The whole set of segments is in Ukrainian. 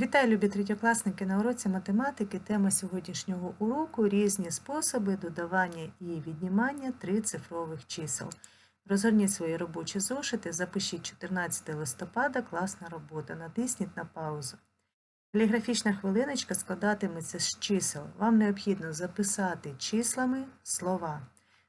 Вітаю, любі третьокласники на уроці математики. Тема сьогоднішнього уроку різні способи додавання і віднімання трицифрових чисел. Розгорніть свої робочі зошити, запишіть 14 листопада, класна робота. Натисніть на паузу. Каліграфічна хвилиночка складатиметься з чисел. Вам необхідно записати числами слова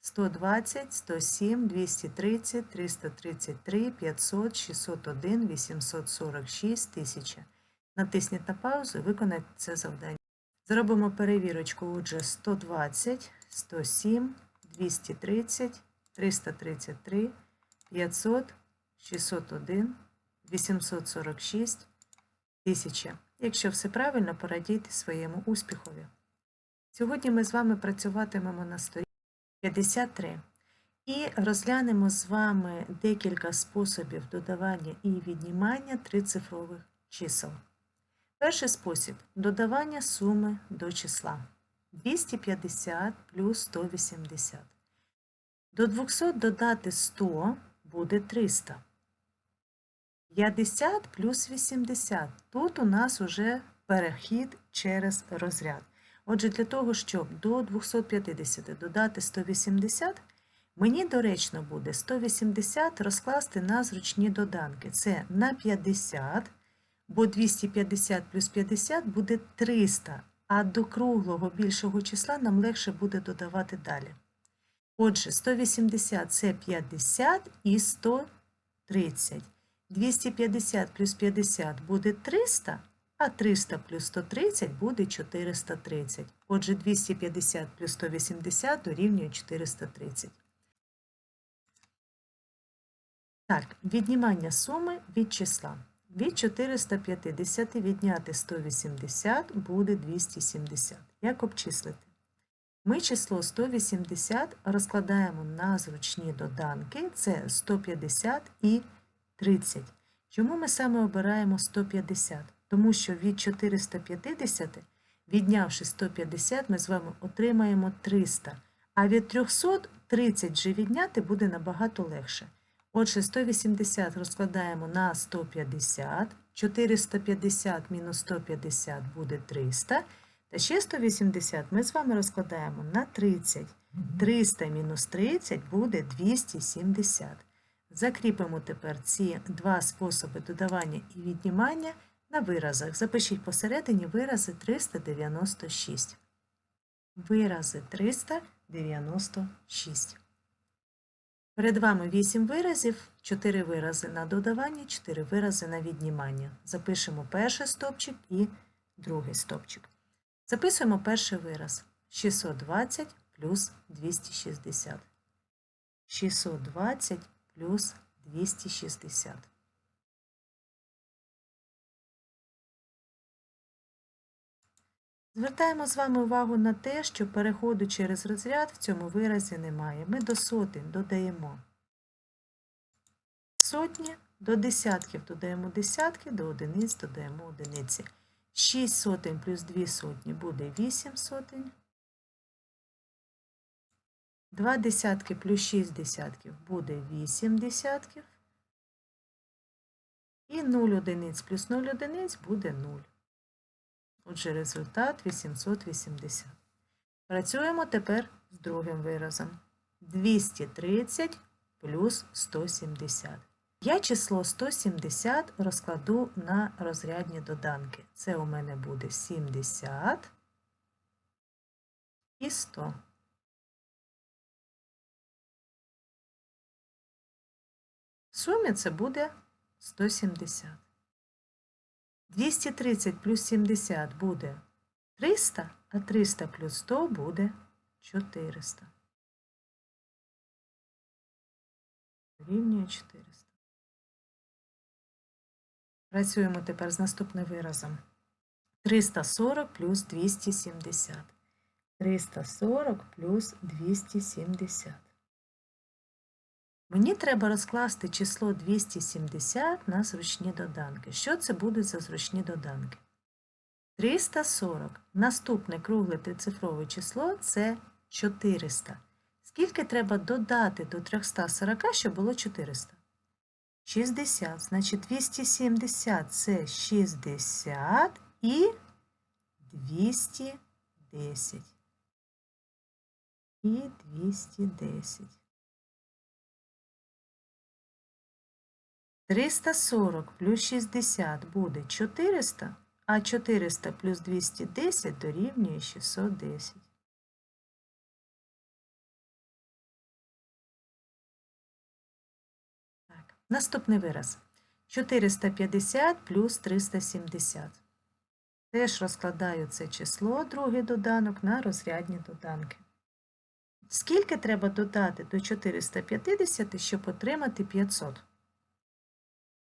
120, 107, 230, 333, 500, 601, 846, 1000. Натисніть на паузу і виконайте це завдання. Зробимо перевірочку. Отже, 120, 107, 230, 333, 500, 601, 846, 1000. Якщо все правильно, порадійте своєму успіхові. Сьогодні ми з вами працюватимемо на сторінці 53 і розглянемо з вами декілька способів додавання і віднімання трицифрових чисел. Перший спосіб додавання суми до числа 250 плюс 180. До 200 додати 100 буде 300. 50 плюс 80. Тут у нас вже перехід через розряд. Отже, для того, щоб до 250 додати 180, мені доречно буде 180 розкласти на зручні доданки. Це на 50 бо 250 плюс 50 буде 300, а до круглого більшого числа нам легше буде додавати далі. Отже, 180 це 50 і 130. 250 плюс 50 буде 300, а 300 плюс 130 буде 430. Отже, 250 плюс 180 дорівнює 430. Так, віднімання суми від числа. Від 450 відняти 180 буде 270. Як обчислити? Ми число 180 розкладаємо на зручні доданки, це 150 і 30. Чому ми саме обираємо 150? Тому що від 450, віднявши 150, ми з вами отримаємо 300, а від 300 30 вже відняти буде набагато легше. Отже, 180 розкладаємо на 150, 450 мінус 150 буде 300, та ще 180 ми з вами розкладаємо на 30. 300 мінус 30 буде 270. Закріпимо тепер ці два способи додавання і віднімання на виразах. Запишіть посередині вирази 396. Вирази 396. Перед вами 8 виразів, 4 вирази на додавання, 4 вирази на віднімання. Запишемо перший стопчик і другий стопчик. Записуємо перший вираз 620 плюс 260. 620 плюс 260. Звертаємо з вами увагу на те, що переходу через розряд в цьому виразі немає. Ми до сотень додаємо сотні, до десятків додаємо десятки, до одиниць додаємо одиниці. 6 сотень плюс 2 сотні буде 8 сотень. 2 десятки плюс 6 десятків буде 8 десятків. І 0 одиниць плюс 0 одиниць буде 0. Отже, результат 880. Працюємо тепер з другим виразом. 230 плюс 170. Я число 170 розкладу на розрядні доданки. Це у мене буде 70 і 100. В сумі це буде 170. 230 плюс 70 буде 300, а 300 плюс 100 буде 400. Рівнює 400. Працюємо тепер з наступним виразом. 340 плюс 270. 340 плюс 270. Мені треба розкласти число 270 на зручні доданки. Що це будуть за зручні доданки? 340. Наступне кругле трицифрове число це 400. Скільки треба додати до 340, щоб було 400? 60. Значить, 270 це 60 і 210. І 210. 340 плюс 60 буде 400, а 400 плюс 210 дорівнює 610. Так. Наступний вираз. 450 плюс 370. Теж розкладаю це число, другий доданок, на розрядні доданки. Скільки треба додати до 450, щоб отримати 500?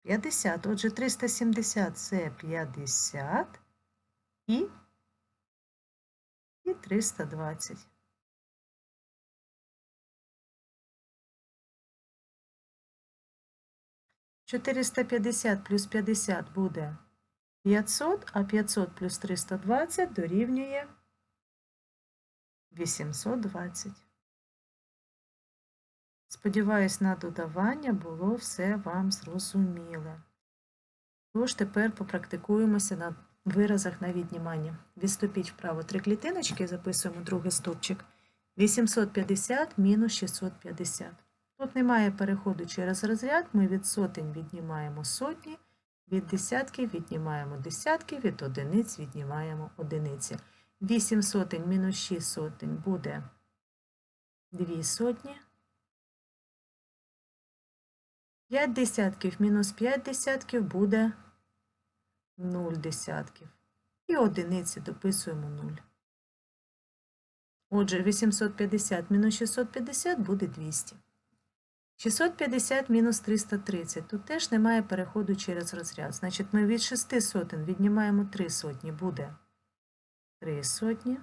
50. Отже, 370 це 50 і, і 320. Чотириста п'ятдесят плюс п'ятдесят буде 500, а 500 плюс 320 дорівнює 820. Сподіваюсь, на додавання було все вам зрозуміле. Тож тепер попрактикуємося на виразах на віднімання. Відступіть вправо три клітиночки, записуємо другий стовпчик. 850 мінус 650. Тут немає переходу через розряд, ми від сотень віднімаємо сотні, від десятків віднімаємо десятки, від одиниць віднімаємо одиниці. 8 сотень мінус 6 сотень буде 2 сотні. 5 десятків мінус 5 десятків буде 0 десятків. І одиниці дописуємо 0. Отже, 850 мінус 650 буде 200. 650 мінус 330. Тут теж немає переходу через розряд. Значить, ми від 6 сотень віднімаємо 3 сотні, буде 3 сотні.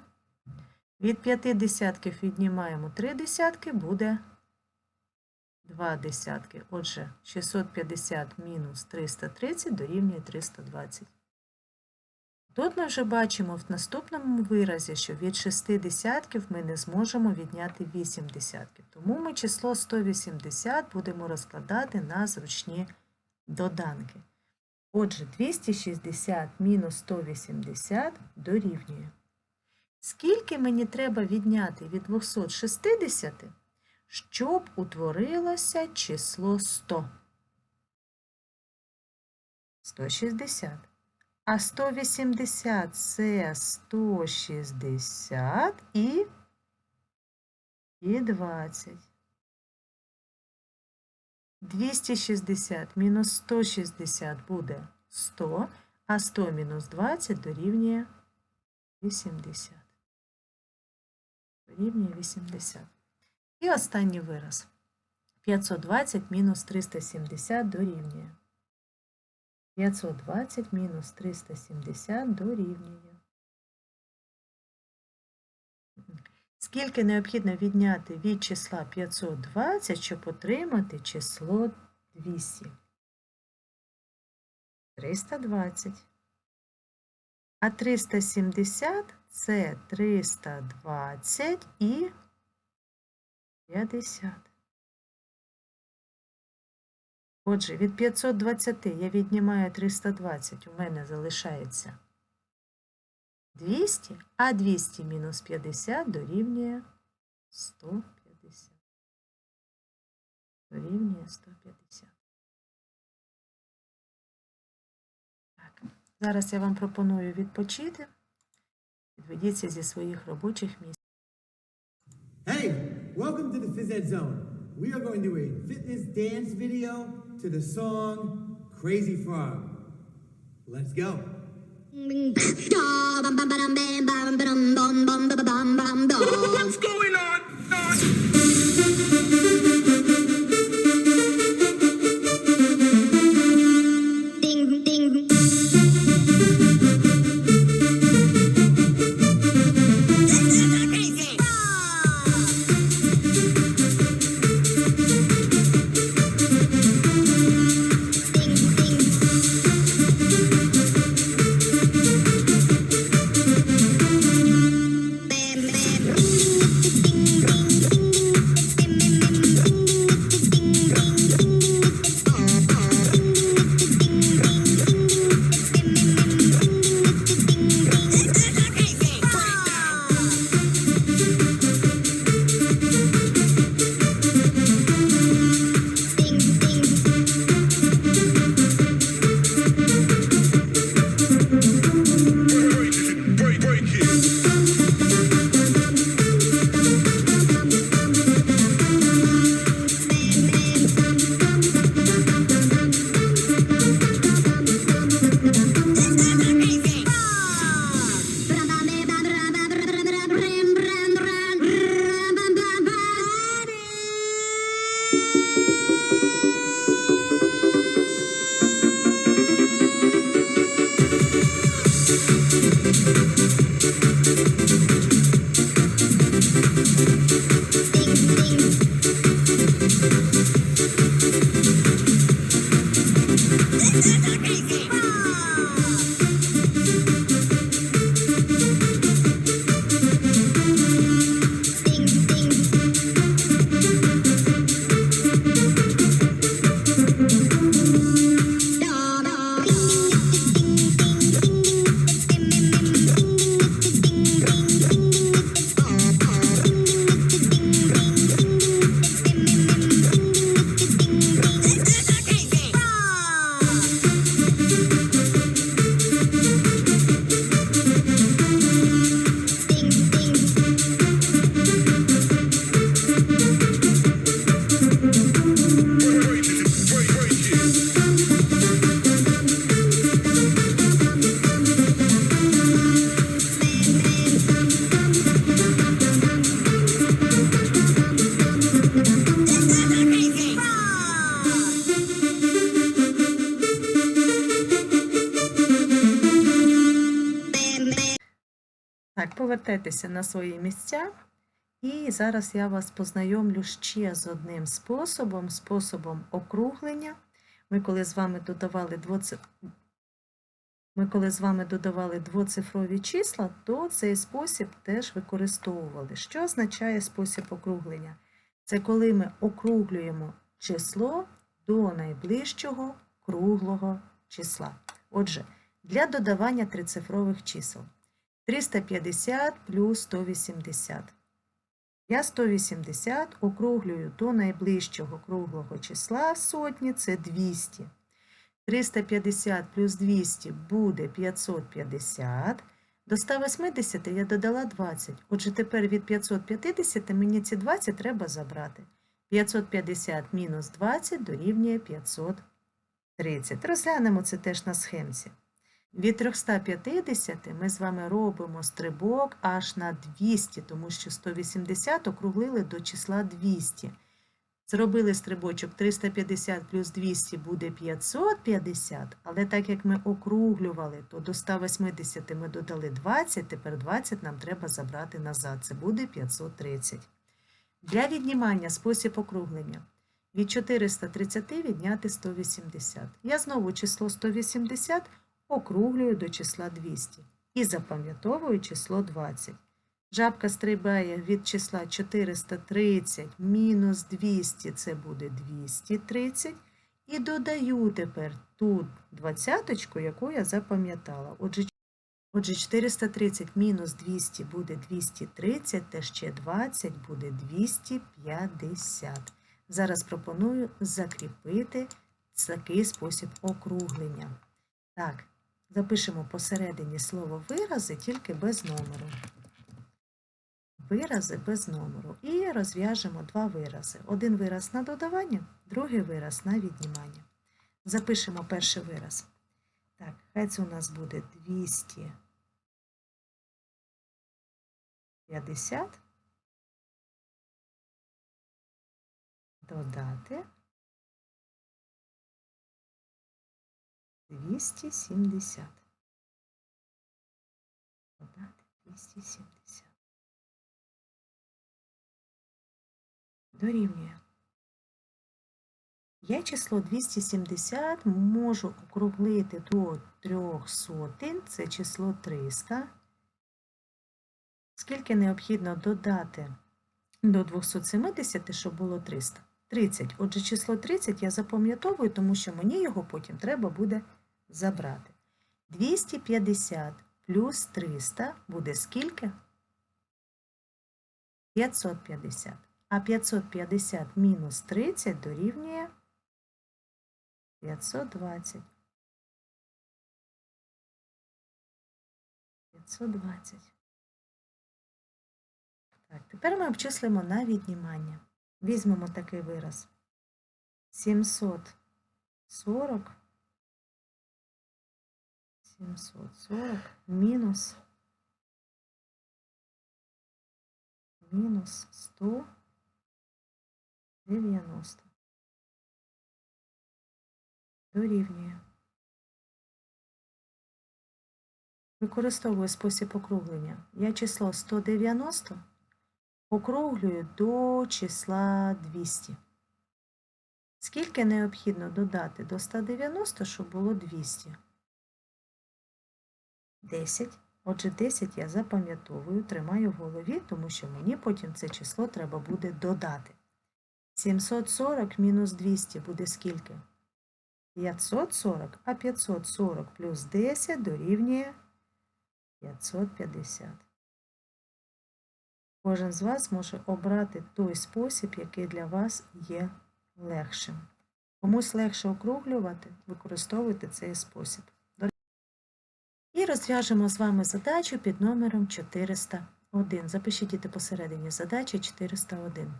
Від 5 десятків віднімаємо 3 десятки, буде 2 десятки. Отже, 650 мінус 330 дорівнює 320. Тут ми вже бачимо в наступному виразі, що від 6 десятків ми не зможемо відняти 8 десятків. Тому ми число 180 будемо розкладати на зручні доданки. Отже, 260 мінус 180 дорівнює. Скільки мені треба відняти від 260, щоб утворилося число 100? 160. А 180 це 160 і, і 20. 260 мінус 160 буде 100, а 100 мінус 20 дорівнює 80. Дорівнює 80. І останній вираз. 520 мінус 370 дорівнює. 520 мінус 370 дорівнює. Скільки необхідно відняти від числа 520, щоб отримати число 200? 320. А 370 це 320 і 50. Отже, від 520 я віднімаю 320, у мене залишається 200, а 200 мінус 50 дорівнює 150. Дорівнює 150. Так. Зараз я вам пропоную відпочити. Відведіться зі своїх робочих місць. Welcome to the Phys Ed Zone. We are going to do a fitness dance video to the song Crazy Frog. Let's go. What's going on? Повертайтеся на свої місця. І зараз я вас познайомлю ще з одним способом, способом округлення. Ми коли з вами додавали двоци... Ми коли з вами додавали двоцифрові числа, то цей спосіб теж використовували. Що означає спосіб округлення? Це коли ми округлюємо число до найближчого круглого числа. Отже, для додавання трицифрових чисел 350 плюс 180. Я 180 округлюю до найближчого круглого числа сотні, це 200. 350 плюс 200 буде 550. До 180 я додала 20. Отже, тепер від 550 мені ці 20 треба забрати. 550 мінус 20 дорівнює 530. Розглянемо це теж на схемці. Від 350 ми з вами робимо стрибок аж на 200, тому що 180 округлили до числа 200. Зробили стрибочок 350 плюс 200 буде 550, але так як ми округлювали, то до 180 ми додали 20, тепер 20 нам треба забрати назад. Це буде 530. Для віднімання спосіб округлення. Від 430 відняти 180. Я знову число 180 округлюю до числа 200 і запам'ятовую число 20. Жабка стрибає від числа 430 мінус 200, це буде 230. І додаю тепер ту двадцяточку, яку я запам'ятала. Отже, отже, 430 мінус 200 буде 230, та ще 20 буде 250. Зараз пропоную закріпити такий спосіб округлення. Так, запишемо посередині слово вирази, тільки без номеру вирази без номеру. І розв'яжемо два вирази. Один вираз на додавання, другий вираз на віднімання. Запишемо перший вираз. Так, хай це у нас буде 250. Додати 270. Додати 270. дорівнює. Я число 270 можу округлити до трьох сотень, це число 300. Скільки необхідно додати до 270, щоб було 300? 30. Отже, число 30 я запам'ятовую, тому що мені його потім треба буде забрати. 250 плюс 300 буде скільки? 550. А 550 мінус 30 дорівнює 520. 520. Так, тепер ми обчислимо на віднімання. Візьмемо такий вираз. 740 740 мінус мінус 100 90. Дорівнює. Використовую спосіб округлення. Я число 190 округлюю до числа 200. Скільки необхідно додати до 190, щоб було 200? 10. Отже, 10 я запам'ятовую, тримаю в голові, тому що мені потім це число треба буде додати. 740 мінус 200 буде скільки? 540, а 540 плюс 10 дорівнює 550. Кожен з вас може обрати той спосіб, який для вас є легшим. Комусь легше округлювати, використовуйте цей спосіб. Розв'яжемо з вами задачу під номером 401. Запишіть діти посередині задачі 401.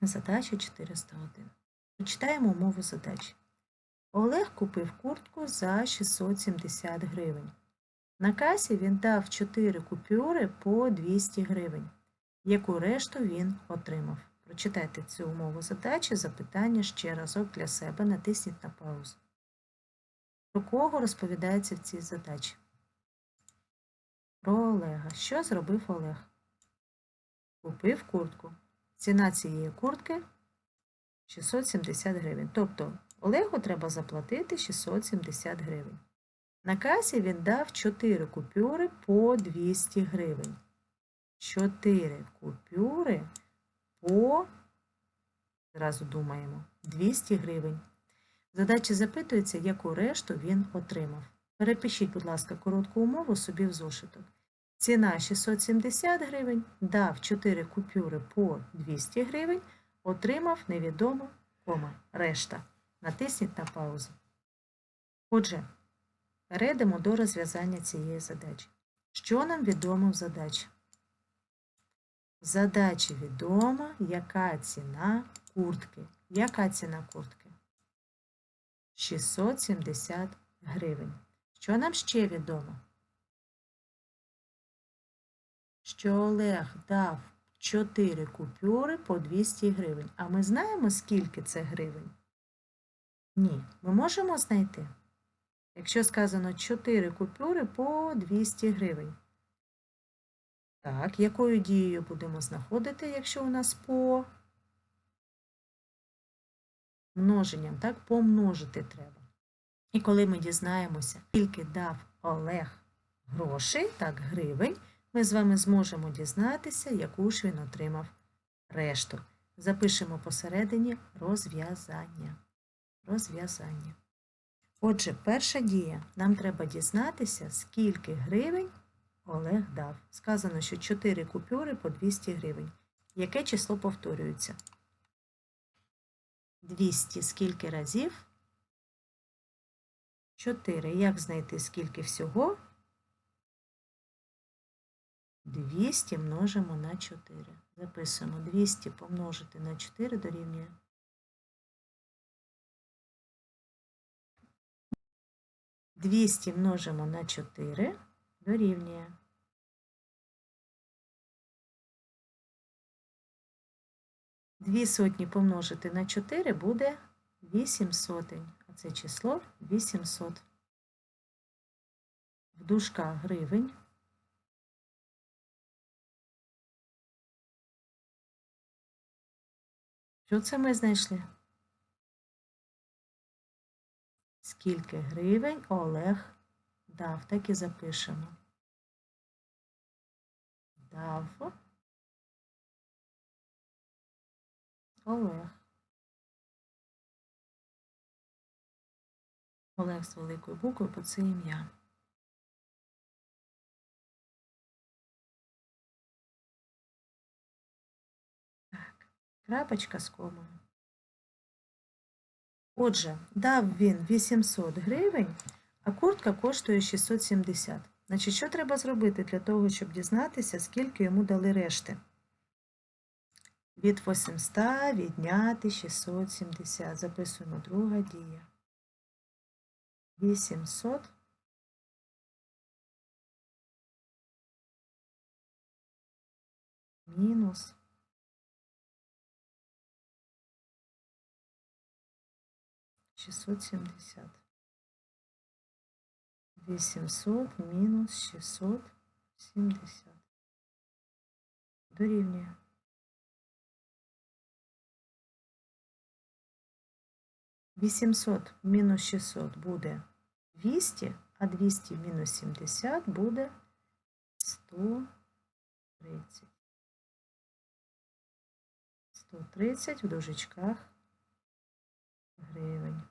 Задача 401. Прочитаємо умову задачі. Олег купив куртку за 670 гривень. На касі він дав 4 купюри по 200 гривень. Яку решту він отримав? Прочитайте цю умову задачі, запитання ще разок для себе, натисніть на паузу. Про кого розповідається в цій задачі? Про Олега. Що зробив Олег? Купив куртку. Ціна цієї куртки 670 гривень. Тобто Олегу треба заплатити 670 гривень. На касі він дав 4 купюри по 200 гривень. 4 купюри по, зразу думаємо, 200 гривень. В задачі запитується, яку решту він отримав. Перепишіть, будь ласка, коротку умову собі в зошиток. Ціна 670 гривень, дав 4 купюри по 200 гривень, отримав невідомо кома. Решта. Натисніть на паузу. Отже, перейдемо до розв'язання цієї задачі. Що нам відомо в задачі? В задачі відомо, яка ціна куртки. Яка ціна куртки? 670 гривень. Що нам ще відомо? Що Олег дав 4 купюри по 200 гривень. А ми знаємо, скільки це гривень? Ні. Ми можемо знайти. Якщо сказано 4 купюри по 200 гривень. Так, якою дією будемо знаходити, якщо у нас по множенням, так, помножити треба. І коли ми дізнаємося, скільки дав Олег грошей, так, гривень, ми з вами зможемо дізнатися, яку ж він отримав решту. Запишемо посередині розв'язання. Розв'язання. Отже, перша дія. Нам треба дізнатися, скільки гривень Олег дав. Сказано, що 4 купюри по 200 гривень. Яке число повторюється? 200 скільки разів? 4. Як знайти скільки всього? 200 множимо на 4. Записуємо 200 помножити на 4 дорівнює. Двісті множимо на 4 дорівнює. Дві сотні помножити на 4 буде 8 сотень. А це число 800. В дужках гривень. Що це ми знайшли? Скільки гривень Олег дав, так і запишемо. Дав Олег. Олег з великою буквою, бо це ім'я. Крапочка з комою. Отже, дав він 800 гривень, а куртка коштує 670. Значить, що треба зробити для того, щоб дізнатися, скільки йому дали решти? Від 800 відняти 670. Записуємо друга дія. 800 мінус 670. 800 мінус 670. Дорівнює. Вісімсот мінус 600 буде 200, а 200 мінус 70 буде 130. 130 в дужечках гривень.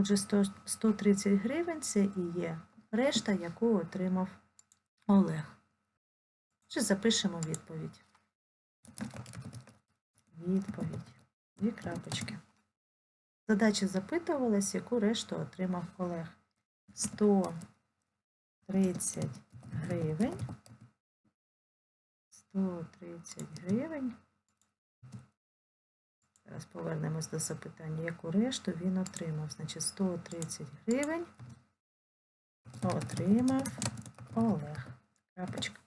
Отже, 130 гривень це і є решта, яку отримав Олег. Отже, запишемо відповідь. Відповідь. Дві крапочки. Задача запитувалась, яку решту отримав Олег. 130 гривень. 130 гривень. Зараз повернемось до запитання, яку решту він отримав. Значить, 130 гривень отримав Олег. Крапочка.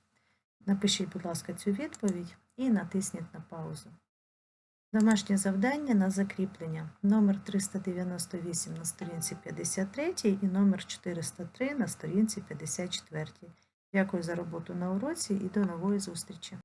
Напишіть, будь ласка, цю відповідь і натисніть на паузу. Домашнє завдання на закріплення. Номер 398 на сторінці 53 і номер 403 на сторінці 54. Дякую за роботу на уроці і до нової зустрічі.